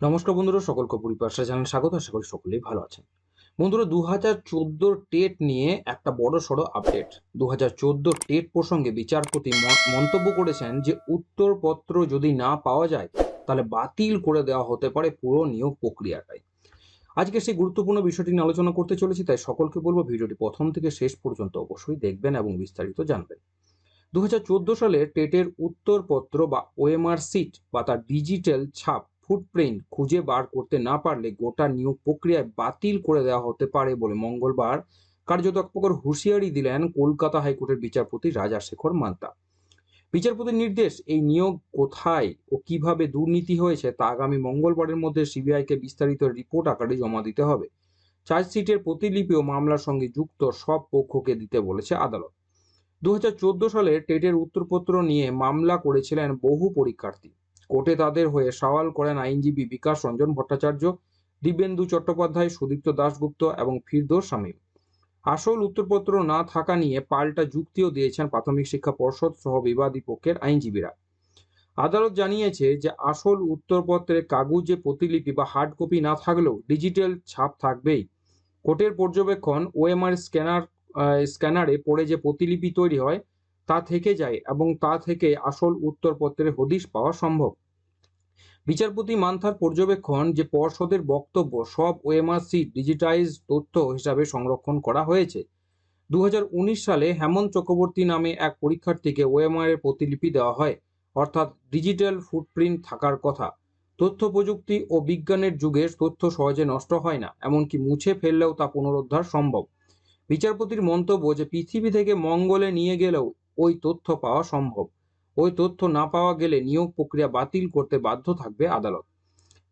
নমস্কার বন্ধুরা সকলকে পরিপাশা চ্যানেল স্বাগত, আশা করি সকলেই ভালো আছেন। বন্ধুরা দু হাজার চোদ্দোর টেট নিয়ে একটা বড় সড়ো আপডেট দু হাজার চোদ্দোর টেট প্রসঙ্গে বিচারপতি মন্তব্য করেছেন যে, উত্তরপত্র যদি না পাওয়া যায়, তাহলে বাতিল করে দেওয়া হতে পারে পুরো নিয়োগ প্রক্রিয়াটাই। আজকে সেই গুরুত্বপূর্ণ বিষয়টি নিয়ে আলোচনা করতে চলেছি, তাই সকলকে বলব ভিডিওটি প্রথম থেকে শেষ পর্যন্ত অবশ্যই দেখবেন এবং বিস্তারিত জানবেন। দু হাজার চোদ্দ সালে টেটের উত্তরপত্র বা ওএমআর সিট বা তার ডিজিটাল ছাপ ফুটপ্রিন্ট খুঁজে বার করতে না পারলে গোটা নিয়োগ প্রক্রিয়ায় বাতিল করে দেওয়া হতে পারে বলে মঙ্গলবার কার্যত প্রকার হুঁশিয়ারি দিলেন কলকাতা হাইকোর্টের বিচারপতি রাজা শেখর মান্তা। বিচারপতির নির্দেশ, এই নিয়োগ কোথায় ও কীভাবে দুর্নীতি হয়েছে তা আগামী মঙ্গলবারের মধ্যে সিবিআইকে বিস্তারিত রিপোর্ট আকারে জমা দিতে হবে। চার্জশিটের প্রতিলিপি ও মামলার সঙ্গে যুক্ত সব পক্ষকে দিতে বলেছে আদালত। দু হাজার চোদ্দ সালে টেটের উত্তরপত্র নিয়ে মামলা করেছিলেন বহু পরীক্ষার্থী। কোর্টে তাদের হয়ে সওয়াল করেন আইনজীবী বিকাশ রঞ্জন ভট্টাচার্য, দিব্যেন্দু চট্টোপাধ্যায়, সুদীপ্ত দাশগুপ্ত এবং ফিরদোস শামীম। আসল উত্তরপত্র না থাকা নিয়ে পাল্টা যুক্তিও দিয়েছেন প্রাথমিক শিক্ষা পর্ষদ সহ বিবাদী পক্ষের আইনজীবীরা। আদালত জানিয়েছে যে আসল উত্তরপত্রের কাগজে প্রতিলিপি বা হার্ড কপি না থাকলেও ডিজিটাল ছাপ থাকবেই। কোর্টের পর্যবেক্ষণ ওএমআর স্ক্যানার স্ক্যানারে পড়ে যে প্রতিলিপি তৈরি হয় তা থেকে যায় এবং তা থেকে আসল উত্তরপত্রের হদিশ পাওয়া সম্ভব। বিচারপতি মান্থার পর্যবেক্ষণ যে পর্ষদের বক্তব্য সব ওএমআর সিট ডিজিটাইজ তথ্য হিসাবে সংরক্ষণ করা হয়েছে। দু হাজার উনিশ সালে হেমন্ত চক্রবর্তী নামে এক পরীক্ষার্থীকে ওএমআর এর প্রতিলিপি দেওয়া হয়, অর্থাৎ ডিজিটাল ফুটপ্রিন্ট থাকার কথা। তথ্য প্রযুক্তি ও বিজ্ঞানের যুগে তথ্য সহজে নষ্ট হয় না, এমনকি মুছে ফেললেও তা পুনরুদ্ধার সম্ভব। বিচারপতির মন্তব্য যে পৃথিবী থেকে মঙ্গলে নিয়ে গেলেও ওই তথ্য পাওয়া সম্ভব। ওই তথ্য না পাওয়া গেলে নিয়োগ প্রক্রিয়া বাতিল করতে বাধ্য থাকবে আদালত।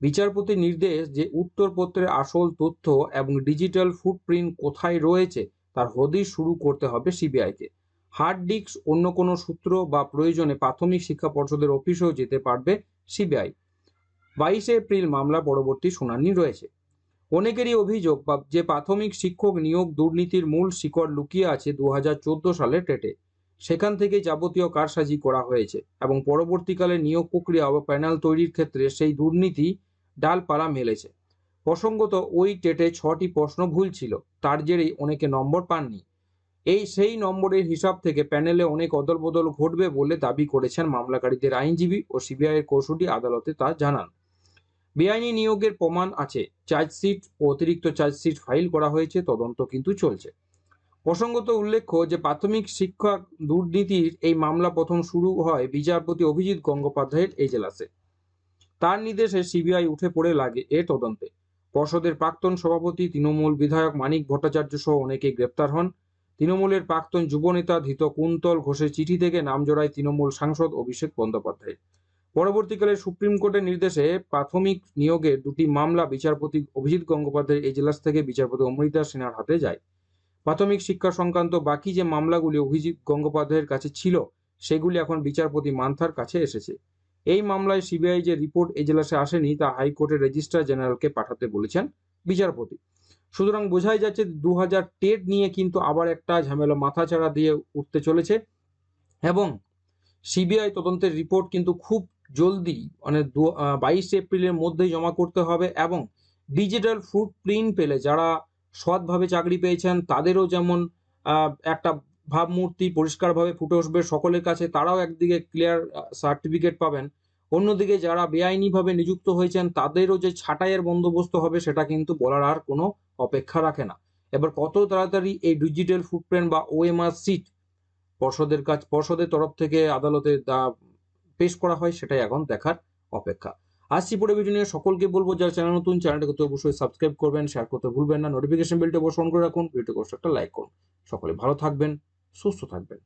বিচারপতির নির্দেশ যে উত্তরপত্রের আসল তথ্য এবং ডিজিটাল ফুটপ্রিন্ট কোথায় রয়েছে তার হদিশ শুরু করতে হবে সিবিআইকে। হার্ড ডিস্ক অন্য কোনো সূত্র বা প্রয়োজনে প্রাথমিক শিক্ষা পর্ষদের অফিসেও যেতে পারবে সিবিআই। বাইশে এপ্রিল মামলা পরবর্তী শুনানি রয়েছে। অনেকেরই অভিযোগ যে প্রাথমিক শিক্ষক নিয়োগ দুর্নীতির মূল শিকড় লুকিয়ে আছে দু হাজার চোদ্দ সালে টেটে। সেখান থেকে যাবতীয় কারসাজি করা হয়েছে এবং পরবর্তীকালে নিয়োগ প্রক্রিয়া বা প্যানেল তৈরির ক্ষেত্রে সেই দুর্নীতি ডালপালা মেলেছে। প্রসঙ্গত, ওই টেটে ছটি প্রশ্ন ভুল ছিল, তার জেরেই অনেকে নম্বর পাননি। এই সেই নম্বরের হিসাব থেকে প্যানেলে অনেক অদলবদল ঘটবে বলে দাবি করেছেন মামলাকারীদের আইনজীবী ও সিবিআইয়ের কৌশলী আদালতে তা জানান। বেআইনি নিয়োগের প্রমাণ আছে, চার্জশিট ও অতিরিক্ত চার্জশিট ফাইল করা হয়েছে, তদন্ত কিন্তু চলছে। প্রসঙ্গত উল্লেখ্য যে প্রাথমিক শিক্ষা দুর্নীতির এই মামলা প্রথম শুরু হয় বিচারপতি অভিজিৎ গঙ্গোপাধ্যায়ের এজেলাসে। তার নির্দেশে সিবিআই উঠে পড়ে লাগে এ তদন্তে। পর্ষদের প্রাক্তন সভাপতি, তৃণমূল বিধায়ক মানিক ভট্টাচার্য সহ অনেকে গ্রেপ্তার হন। তৃণমূলের প্রাক্তন যুবনেতা ধৃত কুন্তল ঘোষের চিঠি থেকে নাম জড়ায় তৃণমূল সাংসদ অভিষেক বন্দ্যোপাধ্যায়। পরবর্তীকালে সুপ্রিম কোর্টের নির্দেশে প্রাথমিক নিয়োগে দুটি মামলা বিচারপতি অভিজিৎ গঙ্গোপাধ্যায়ের এজলাস থেকে বিচারপতি অমৃতা সিনহার হাতে যায়। প্রাথমিক শিক্ষা সংক্রান্ত বাকি যে মামলাগুলি অভিজিৎ গঙ্গোপাধ্যায়ের কাছে ছিল, সেগুলি এখন বিচারপতি মান্থার কাছে এসেছে। এই মামলায় সিবিআই যে রিপোর্ট এজলাসে আসেনি, তা হাইকোর্টের রেজিস্ট্রার জেনারেলকে পাঠাতে বলেছেন বিচারপতি। সুতরাং বোঝাই যাচ্ছে দু হাজার টেট নিয়ে কিন্তু আবার একটা ঝামেলা মাথাচাড়া দিয়ে উঠতে চলেছে এবং সিবিআই তদন্তের রিপোর্ট কিন্তু খুব জলদি মানে বাইশে এপ্রিলের মধ্যেই জমা করতে হবে এবং ডিজিটাল ফুটপ্রিন্ট পেলে যারা সৎভাবে চাকরি পেয়েছেন, তাদেরও যেমন একটা ভাবমূর্তি পরিষ্কারভাবে ফুটে উঠবে সকলের কাছে, তারাও একদিকে ক্লিয়ার সার্টিফিকেট পাবেন। অন্যদিকে যারা বেআইনিভাবে নিযুক্ত হয়েছেন, তাদেরও যে ছাঁটাইয়ের বন্দোবস্ত হবে, সেটা কিন্তু বলার আর কোনো অপেক্ষা রাখে না। এবার কত তাড়াতাড়ি এই ডিজিটাল ফুটপ্রিন্ট বা ওএমআর সিট পর্ষদের কাছ, পর্ষদের তরফ থেকে আদালতে পেশ করা হয়, সেটাই এখন দেখার অপেক্ষা। আসছি পরে ভিডিও নিয়ে। সকলকে বলব, যারা চ্যানেল নতুন চ্যানেলটাকে তো অবশ্যই সাবস্ক্রাইব করবেন শেয়ার করতে ভুলবেন না। নোটিফিকেশন বেলটা অবশ্যই অন করে রাখুন। ভিডিওকে অবশ্যই একটা লাইক করুন। সকলে ভালো থাকবেন, সুস্থ থাকবেন।